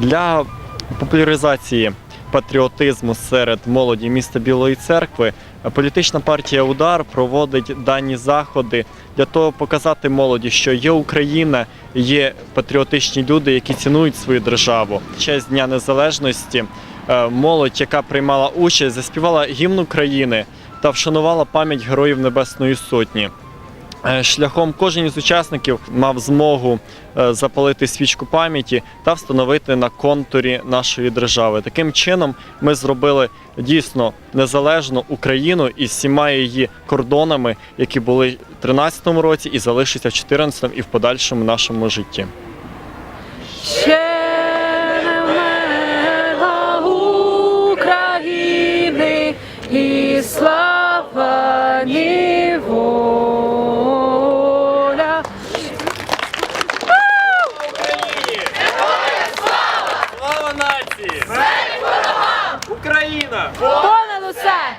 Для популяризації патріотизму серед молоді міста Білої церкви політична партія Удар проводить дані заходи для того показати молоді, що є Україна, є патріотичні люди, які цінують свою державу. В честь Дня Незалежності е, молодь, яка приймала участь, заспівала гімн України та вшанувала пам'ять героїв Небесної Сотні. Е, Шляхом кожен із учасників мав змогу е, запалити свічку пам'яті та встановити на контурі нашої держави. Таким чином ми зробили дійсно незалежну Україну із всіма її кордонами, які були в 13 році і залишаться в 14 і в подальшому нашому житті. Ще не України і слава ні нації! Україна! Понад усе!